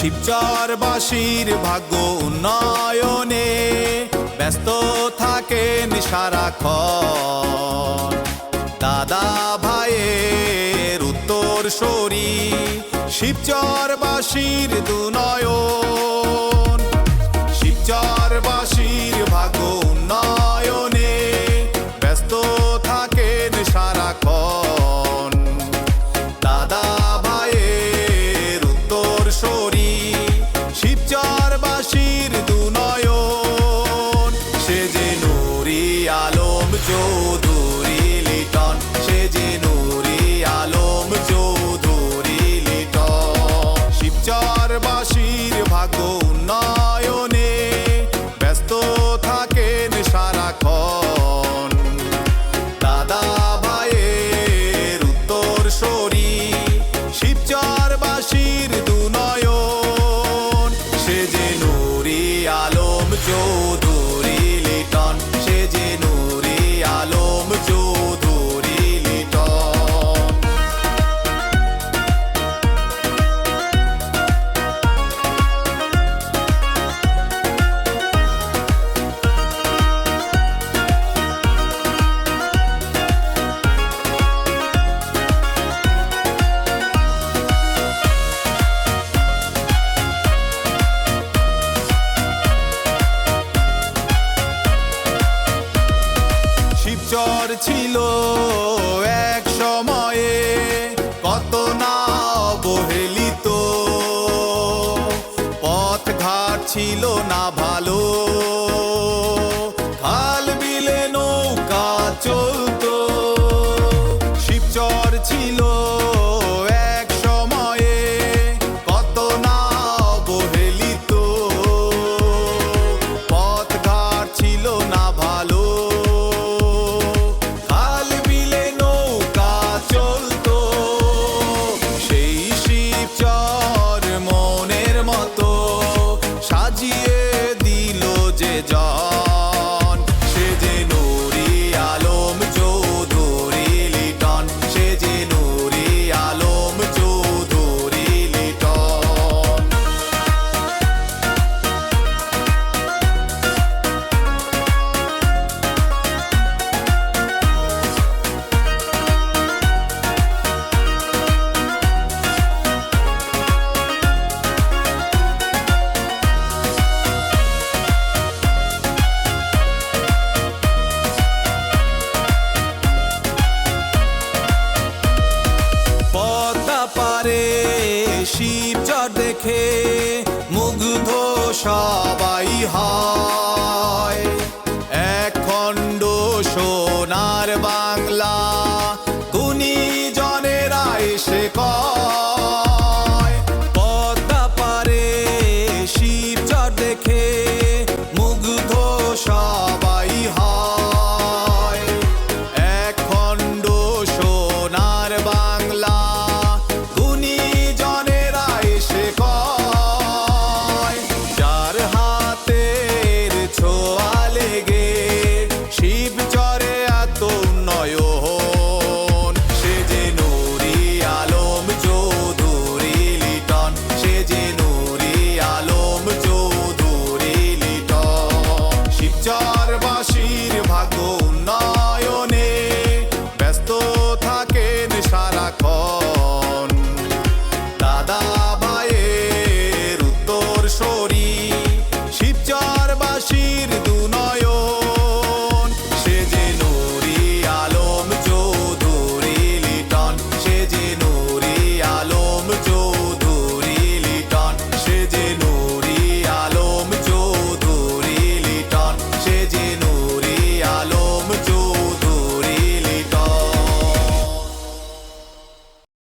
শিবচরবাসীর ভাগ্য উন্নয়নে ব্যস্ত থাকেন সারাক্ষণ। দাদা ভাইয়ের উত্তর সরি শিবচরবাসীর দুনয়ন চৌধুরী লিটন, সে যে নুরি আলম চৌধুরী লিটন। শিবচরবাসীর ভাগ্য উন্নয়নে ব্যস্ত থাকেন সারাক্ষণ। দাদা ভাইয়ের উত্তর সরি শিবচরবাসীর দুনয়ন। সে যে নুরি আলম চৌধুরী শিবচর ছিল এক সময়ে। কত না অবহেলিত। পথ ঘাট ছিল না ভালো। খাল বিলে নৌকা চলতো। শিবচর ছিল শিবচর দেখে মুগ্ধ সবাই হয়।